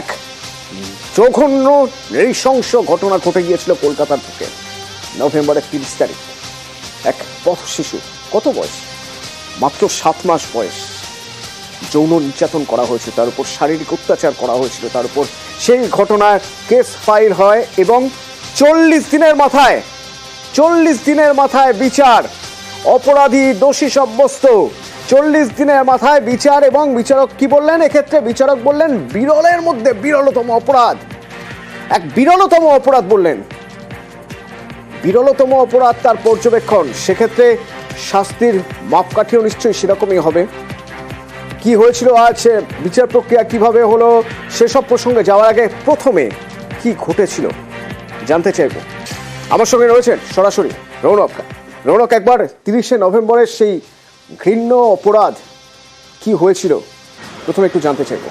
এক জঘন্য নৃশংস ঘটনা ঘটে গিয়েছিল কলকাতার বুকে। নভেম্বরের তিরিশ তারিখ। এক পথ শিশু, কত বয়স? মাত্র সাত মাস বয়স। যৌন নির্যাতন করা হয়েছে তার উপর শারীরিক অত্যাচার করা হয়েছিল, তার উপর সেই ঘটনায় কেস ফাইল হয় এবং চল্লিশ দিনের মাথায়, চল্লিশ দিনের মাথায় বিচার, অপরাধী, দোষী সাব্যস্ত চল্লিশ দিনের মাথায় বিচার এবং বিচারক কি বললেন? এক্ষেত্রে বিচারক বললেন, বিরলের মধ্যে বিরলতম অপরাধ। এক বিরলতম অপরাধ বললেন। বিরলতম অপরাধ তার পর্যবেক্ষণ। সেক্ষেত্রে শাস্তির মাপকাঠিও নিশ্চয়ই সেরকমই হবে। কি হয়েছিল আজ? বিচার প্রক্রিয়া কীভাবে হলো? সেসব প্রসঙ্গে যাওয়ার আগে প্রথমে কি ঘটেছিল? জানতে চাইব। আমার সঙ্গে রয়েছেন সরাসরি রৌনক। রৌনক, একবার তিরিশে নভেম্বরের সেই ঘৃণ্য অপরাধ কি হয়েছিল? প্রথমে একটু জানতে চাইব।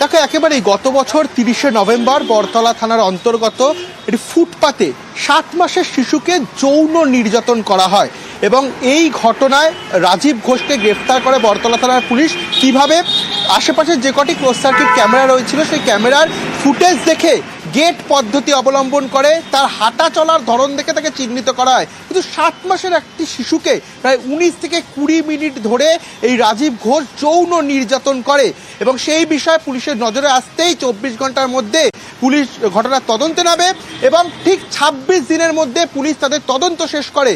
দেখো, একেবারেই গত বছর তিরিশে নভেম্বর বরতলা থানার অন্তর্গত একটি ফুটপাতে সাত মাসের শিশুকে যৌন নির্যাতন করা হয় এবং এই ঘটনায় রাজীব ঘোষকে গ্রেফতার করে বরতলা থানার পুলিশ। কীভাবে? আশেপাশে যে কটি ক্লোজ সার্কিট ক্যামেরা রয়েছিল, সেই ক্যামেরার ফুটেজ দেখে গেট পদ্ধতি অবলম্বন করে, তার হাঁটা চলার ধরন দেখে তাকে চিহ্নিত করা হয়। কিন্তু সাত মাসের একটি শিশুকে প্রায় উনিশ থেকে কুড়ি মিনিট ধরে এই রাজীব ঘোষ যৌন নির্যাতন করে এবং সেই বিষয়ে পুলিশের নজরে আসতেই চব্বিশ ঘণ্টার মধ্যে পুলিশ ঘটনার তদন্তে নামে এবং ঠিক ছাব্বিশ দিনের মধ্যে পুলিশ তাদের তদন্ত শেষ করে।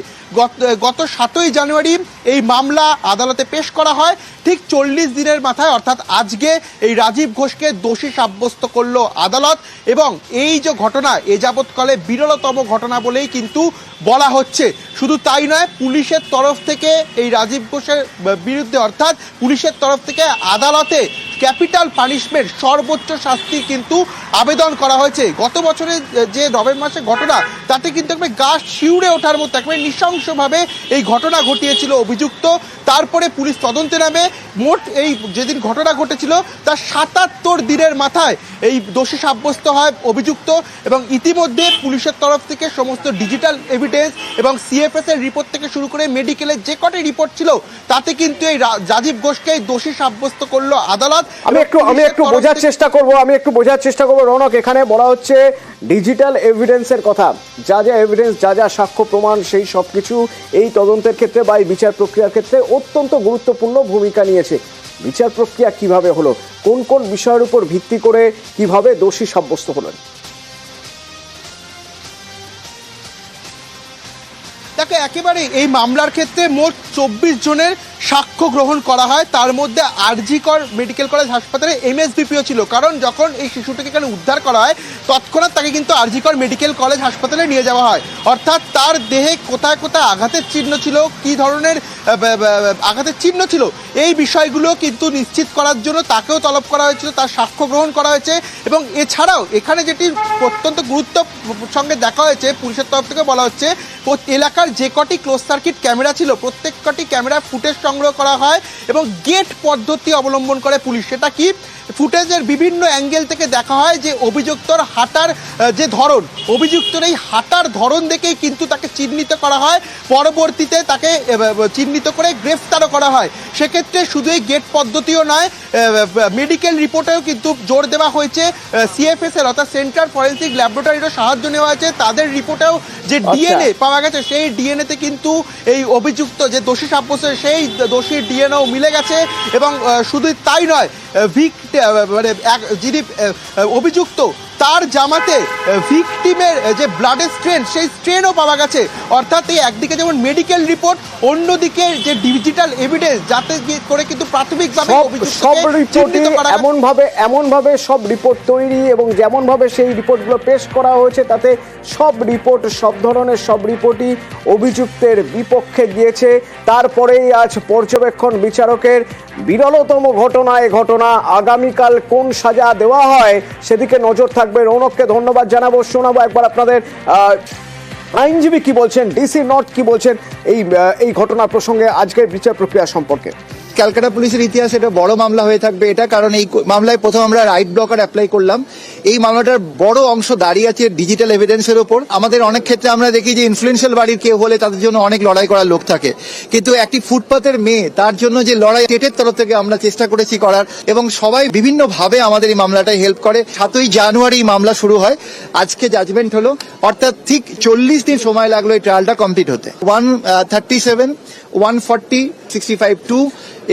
গত সাতই জানুয়ারি এই মামলা আদালতে পেশ করা হয়। ঠিক চল্লিশ দিনের মাথায় অর্থাৎ আজকে এই রাজীব ঘোষকে দোষী সাব্যস্ত করল আদালত এবং এই যে ঘটনা, এ যাবৎকালে বিরলতম ঘটনা বলেই কিন্তু বলা হচ্ছে। শুধু তাই নয়, পুলিশের তরফ থেকে এই রাজীব ঘোষের বিরুদ্ধে অর্থাৎ পুলিশের তরফ থেকে আদালতে ক্যাপিটাল পানিশমেন্ট সর্বোচ্চ শাস্তি কিন্তু আবেদন করা হয়েছে। গত বছরে যে নভেম্বর মাসে ঘটনা, তাতে কিন্তু একবার গা শিউরে ওঠার মতো একেবারে নৃশংসভাবে এই ঘটনা ঘটিয়েছিল অভিযুক্ত। তারপরে পুলিশ তদন্তে নামে। মোট এই যেদিন ঘটনা ঘটেছিল তার সাতাত্তর দিনের মাথায় এই দোষী সাব্যস্ত হয় অভিযুক্ত এবং ইতিমধ্যে পুলিশের তরফ থেকে সমস্ত ডিজিটাল এভিডেন্স এবং সিএফএস এর রিপোর্ট থেকে শুরু করে মেডিকেলের যে কটি রিপোর্ট ছিল, তাতে কিন্তু এই রাজীব ঘোষকে দোষী সাব্যস্ত করল আদালত। আমি একটু আমি একটু বোঝার চেষ্টা করব আমি একটু বোঝার চেষ্টা করব। রৌনক এখানে বলা হচ্ছে ডিজিটাল এভিডেন্সের কথা। যা যা এভিডেন্স যা যা সাক্ষ্য প্রমাণ সেই সব কিছু এই তদন্তের ক্ষেত্রে বা এই বিচার প্রক্রিয়ার ক্ষেত্রে অত্যন্ত গুরুত্বপূর্ণ ভূমিকা নিয়েছে। বিচার প্রক্রিয়া কীভাবে হলো? কোন কোন বিষয়ের উপর ভিত্তি করে কীভাবে দোষী সাব্যস্ত হলেন? দেখো একেবারে এই মামলার ক্ষেত্রে মোট চব্বিশ জনের সাক্ষ্য গ্রহণ করা হয়, তার মধ্যে আরজিকর মেডিকেল কলেজ হাসপাতালে এমএসবিপিও ছিল। কারণ যখন এই শিশুটিকে এখানে উদ্ধার করা হয়, তৎক্ষণাৎ তাকে কিন্তু আরজিকর মেডিকেল কলেজ হাসপাতালে নিয়ে যাওয়া হয়। অর্থাৎ তার দেহে কোথায় কোথায় আঘাতের চিহ্ন ছিল, কী ধরনের আঘাতের চিহ্ন ছিল, এই বিষয়গুলো কিন্তু নিশ্চিত করার জন্য তাকেও তলব করা হয়েছিল, তার সাক্ষ্য গ্রহণ করা হয়েছে। এবং এছাড়াও এখানে যেটি অত্যন্ত গুরুত্ব সঙ্গে দেখা হয়েছে, পুলিশের তরফ থেকে বলা হচ্ছে, এলাকার যে কটি ক্লোজ সার্কিট ক্যামেরা ছিল প্রত্যেক কটি ক্যামেরা ফুটেজ সংগ্রহ করা হয় এবং গেট পদ্ধতি অবলম্বন করে পুলিশ। সেটা কি? ফুটেজের বিভিন্ন অ্যাঙ্গেল থেকে দেখা হয় যে অভিযুক্তর হাঁটার যে ধরন অভিযুক্তর এই হাঁটার ধরন দেখেই কিন্তু তাকে চিহ্নিত করা হয়। পরবর্তীতে তাকে চিহ্নিত করে গ্রেফতারও করা হয়। সেক্ষেত্রে শুধু এই গেট পদ্ধতিও নয় মেডিকেল রিপোর্টেও কিন্তু জোর দেওয়া হয়েছে। সিএফএস এর অর্থাৎ সেন্ট্রাল ফরেন্সিক ল্যাবরেটরিরও সাহায্য নেওয়া হয়েছে। তাদের রিপোর্টেও যে আচ্ছা। ডিএনএ পাওয়া গেছে সেই ডিএনএতে কিন্তু এই অভিযুক্ত যে দোষী সাব্যস্ত সেই দোষীর ডিএনএও মিলে গেছে এবং শুধু তাই নয় ভিক মানে এক যিনি অভিযুক্ত তার জামাতে ভিকটিমের যে ব্লাডের স্ট্রেন সেই স্ট্রেনও পাওয়া গেছে অর্থাৎ এই একদিকে যেমন মেডিকেল রিপোর্ট অন্যদিকে যে ডিজিটাল এভিডেন্স যাতে করে কিন্তু প্রাথমিকভাবে সব অভিযুক্তকে সব রিপোর্টই চিহ্নিত করা গেছে। এমন ভাবে এমন ভাবে সব রিপোর্ট তৈরি এবং যেমনভাবে সেই রিপোর্টগুলো পেশ করা হয়েছে তাতে সব রিপোর্ট সব ধরনের সব রিপোর্টই অভিযুক্তের বিপক্ষে গিয়েছে তারপরেই আজ পর্যবেক্ষণ বিচারকের বিরলতম ঘটনা এ ঘটনা, আগামীকাল কোন সাজা দেওয়া হয় সেদিকে নজর থাকবে রৌনককে। ধন্যবাদ জানাব, শোনাবো একবার আপনাদের। আইনজীবী কি বলছেন, ডিসি নট কি বলছেন এই এই ঘটনা প্রসঙ্গে আজকের বিচার প্রক্রিয়া সম্পর্কে? ক্যালকাটা পুলিশের ইতিহাসে এটা বড় মামলা হয়ে থাকবে। এটা কারণ এই মামলায় প্রথম আমরা রাইট ব্লকার অ্যাপ্লাই করলাম। এই মামলাটার বড় অংশ দাঁড়িয়ে আছে ডিজিটাল এভিডেন্সের ওপর। আমাদের অনেক ক্ষেত্রে আমরা দেখি যে ইনফ্লুয়েন্সিয়াল বাড়ির কেউ হলে তাদের জন্য অনেক লড়াই করার লোক থাকে। কিন্তু একটি ফুটপাতের মেয়ে, তার জন্য যে লড়াই স্টেটের তরফ থেকে আমরা চেষ্টা করেছি করার এবং সবাই বিভিন্ন ভাবে আমাদের এই মামলাটায় হেল্প করে। সাতই জানুয়ারি মামলা শুরু হয়। আজকে জাজমেন্ট হলো। অর্থাৎ ঠিক চল্লিশ দিন সময় লাগল এই ট্রায়ালটা কমপ্লিট হতে। One thirty seven one forty sixty five two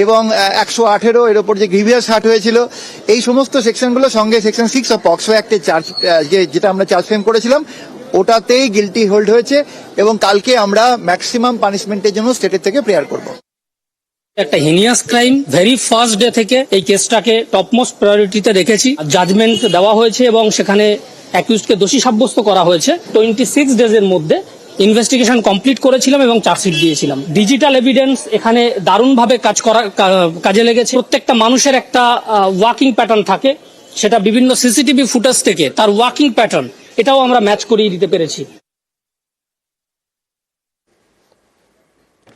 এবং একশো আঠেরো, এর ওপর যে গ্রিভিয়াস হার্ট হয়েছিল, এই সমস্ত সেকশনগুলো সঙ্গে সেকশন সিক্স অফ পক্সো অ্যাক্টে চার্জ যে, যেটা আমরা চার্জ ফ্রেম করেছিলাম, ওটাতেই গিলটি হোল্ড হয়েছে এবং কালকে আমরা ম্যাক্সিমাম পানিশমেন্টের জন্য স্টেটের থেকে প্রেয়ার করব। একটা heinous crime very first day থেকে এই কেসটাকে টপমোস্ট প্রায়োরিটিতে রেখেছি। জাজমেন্ট দেওয়া হয়েছে এবং সেখানে অ্যাকিউজকে দোষী সাব্যস্ত করা হয়েছে। টোয়েন্টি সিক্স ডেজের মধ্যে ইনভেস্টিগেশন কমপ্লিট করেছিলাম এবং চার্জশিট দিয়েছিলাম। ডিজিটাল এভিডেন্স এখানে দারুণভাবে কাজ করা কাজে লেগেছে। প্রত্যেকটা মানুষের একটা ওয়াকিং প্যাটার্ন থাকে। সেটা বিভিন্ন সিসিটিভি ফুটেজ থেকে তার ওয়াকিং প্যাটার্ন এটাও আমরা ম্যাচ করিয়ে দিতে পেরেছি।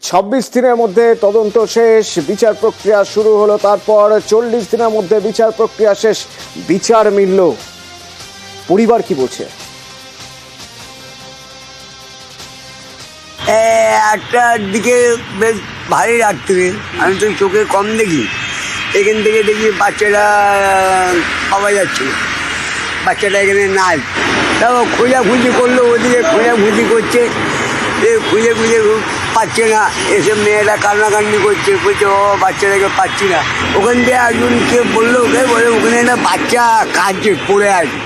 ছাব্বিশ দিনের মধ্যে তদন্ত শেষ, বিচার প্রক্রিয়া শুরু হলো, তারপর চল্লিশ দিনের মধ্যে বিচার প্রক্রিয়া শেষ। বিচার মিলল। পরিবার কি বলছে? একটার দিকে বেশ ভারী রাত্রে। আমি তো চোখে কম দেখি। এখান থেকে দেখি বাচ্চারা পাওয়া যাচ্ছে। বাচ্চাটা এখানে নাই। তাও খোঁজাখুঁজি করল, ওদিকে খোঁজাখুঁজি করছে। এ খুঁজে খুঁজে পাচ্ছে না। এসে মেয়েরা কান্নাকান্নি করছে। বলছে, ও বাচ্চাটাকে পাচ্ছি না। ওখান থেকে একজন কে বলল ওকে বলে? ওখানে একটা বাচ্চা কাঁদছে পড়ে আছে।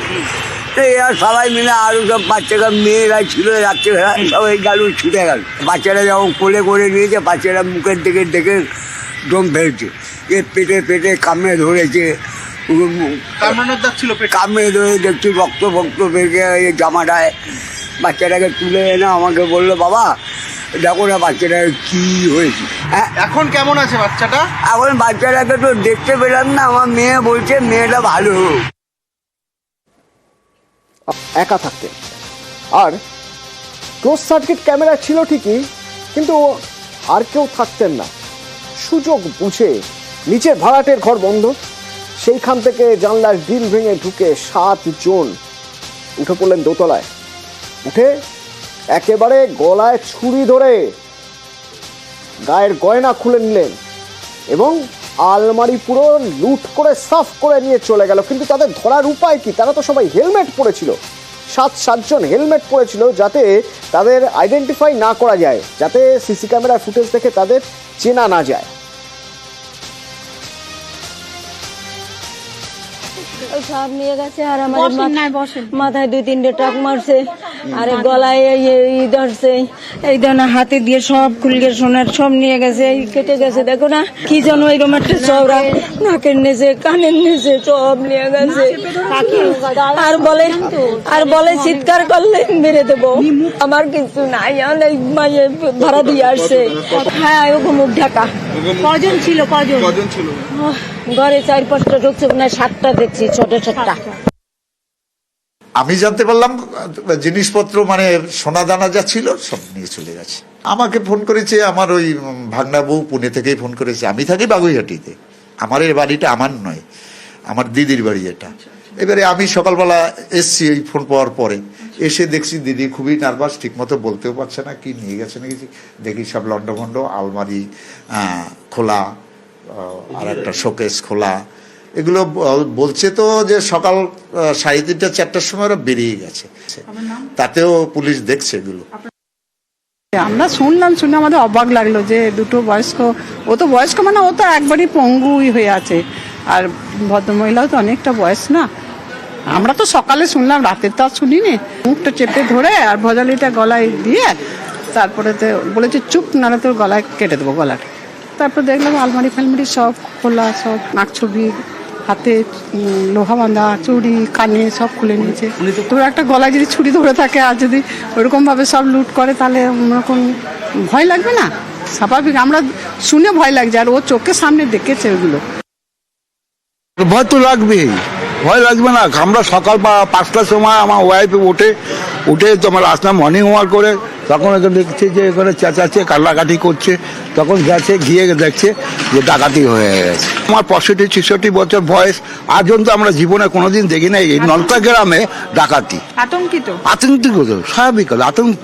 এরা সবাই মিলে আরও সব বাচ্চারা মেয়েরা ছিল রাত্রেবেলা সবাই গেল ছুটে গেল। বাচ্চারা যখন কোলে করে নিয়েছে বাচ্চারা মুখের দিকে দেখে দম ফেলছে। এ পেটে পেটে কামড়ে ধরেছে কামড়ানোর দাগ ছিল কামড়ে ধরে দেখছি রক্ত ফক্ত বেরিয়ে এই জামাটায়। বাচ্চাটাকে তুলে এনে আমাকে বলল বাবা দেখো না বাচ্চাটার কি হয়েছে। হ্যাঁ। এখন কেমন আছে বাচ্চাটা? এখন বাচ্চাটাকে তো দেখতে পেলাম না আমার মেয়ে বলছে মেয়েটা ভালো একা থাকতেন আর ক্লোজ সার্কিট ক্যামেরা ছিল ঠিকই, কিন্তু আর কেউ থাকতেন না। সুযোগ বুঝে নিচের ভাড়াটের ঘর বন্ধ। সেইখান থেকে জানলার গ্রিল ভেঙে ঢুকে সাত জন উঠে পড়লেন দোতলায়। উঠে একেবারে গলায় ছুরি ধরে গায়ের গয়না খুলে নিলেন এবং আলমারি পুরো লুট করে, সাফ করে নিয়ে চলে গেল। কিন্তু তাদের ধরার উপায় কি? তারা তো সবাই হেলমেট পরেছিল। সাত, সাতজন হেলমেট পরেছিল যাতে তাদের আইডেন্টিফাই না করা যায়, যাতে সিসি ক্যামেরার ফুটেজ দেখে তাদের চেনা না যায়। সব নিয়ে গেছে আর আমার। মাথায় দুই তিনটে টাক মারছে আর গলায় এই ধরছে এই ধরনের হাতে দিয়ে সব খুলকে সোনার সব নিয়ে গেছে এই কেটে গেছে দেখো না কি যেন এরকম একটা চওড়া নাকের নেছে কানের নেছে সব নিয়ে গেছে। আর বলে আর বলে চিৎকার করলে মেরে দেবো। আমার কিছু নাই আমার এই ভাড়া দিয়ে আসছে। হ্যাঁ ওকে মুখ ঢাকা। কজন ছিল কজন? কজন ছিল? ঘরে চার পাঁচটা ঢুকছে না সাতটা দেখছি, ছোট ছোটটা আমি জানতে পারলাম, জিনিসপত্র মানে সোনা দানা যা ছিল, সব নিয়ে চলে গেছে। আমাকে ফোন করেছে, আমার ওই ভাগনা বউ পুনে থেকেই ফোন করেছে। আমি থাকি বাগুইহাটিতে। আমার এই বাড়িটা আমার নয়, আমার দিদির বাড়ি এটা। এবারে আমি সকালবেলা এসছি এই ফোন পাওয়ার পরে। এসে দেখছি দিদি খুবই নার্ভাস ঠিক মতো বলতেও পারছে না, কি নিয়ে গেছে নাকি দেখি সব লন্ডভন্ড আলমারি খোলা। আর একটা শোকেস খোলা। এগুলো বলছে তো যে সকাল সাড়ে তিনটা চারটার সময় ওরা বেরিয়ে গেছে। তাতেও পুলিশ দেখছে এগুলো। আমরা শুনলাম শুনে আমাদের অবাক লাগল যে দুটো বয়স্ক ও তো বয়স্ক মানে ও তো একবারই পঙ্গুই হয়ে আছে। আর ভদ্রমহিলাও তো অনেকটা বয়স না। আমরা তো সকালে শুনলাম রাতের তো আর শুনিনি। মুখটা চেপে ধরে আর ভজালিটা গলায় দিয়ে তারপরে তো বলেছে চুপ নাহলে তোর গলায় কেটে দেবো গলাটা। তারপর দেখলাম আলমারি ফালমারি সব খোলা সব নাক ছবি হাতে লোহা বাঁধা চুড়ি কানে সব খুলে নিয়েছে। তো একটা গলায় যদি ছুরি ধরে থাকে আর যদি ওরকম ভাবে সব লুট করে তাহলে ওরকম ভয় লাগবে না? স্বাভাবিক আমরা শুনে ভয় লাগছে আর ও চোখের সামনে দেখেছে ওগুলো। ভয় তো লাগবেই। ভয় লাগবে না। আমরা সকাল বা পাঁচটার সময় আমার ওয়াইফ উঠে উঠে তোমার আসলাম মর্নিং ওয়াক করে। তখন এখানে দেখছে যে এখানে চেঁচাচ্ছে কান্নাকাটি করছে। তখন গেছে গিয়ে দেখছে যে ডাকাতি হয়ে গেছে। আমার পঁয়ষট্টি ছেষট্টি বছর বয়স আজ পর্যন্ত আমরা জীবনে কোনোদিন দেখি নাই এই নলতা গ্রামে ডাকাতি। আতঙ্কিত? আতঙ্কিত তো স্বাভাবিক আতঙ্ক।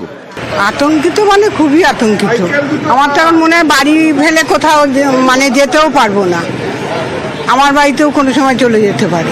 আতঙ্কিত মানে খুবই আতঙ্কিত। আমার তো এখন মনে হয় বাড়ি ফেলে কোথাও মানে যেতেও পারব না। আমার বাড়িতেও কোনো সময় চলে যেতে পারে।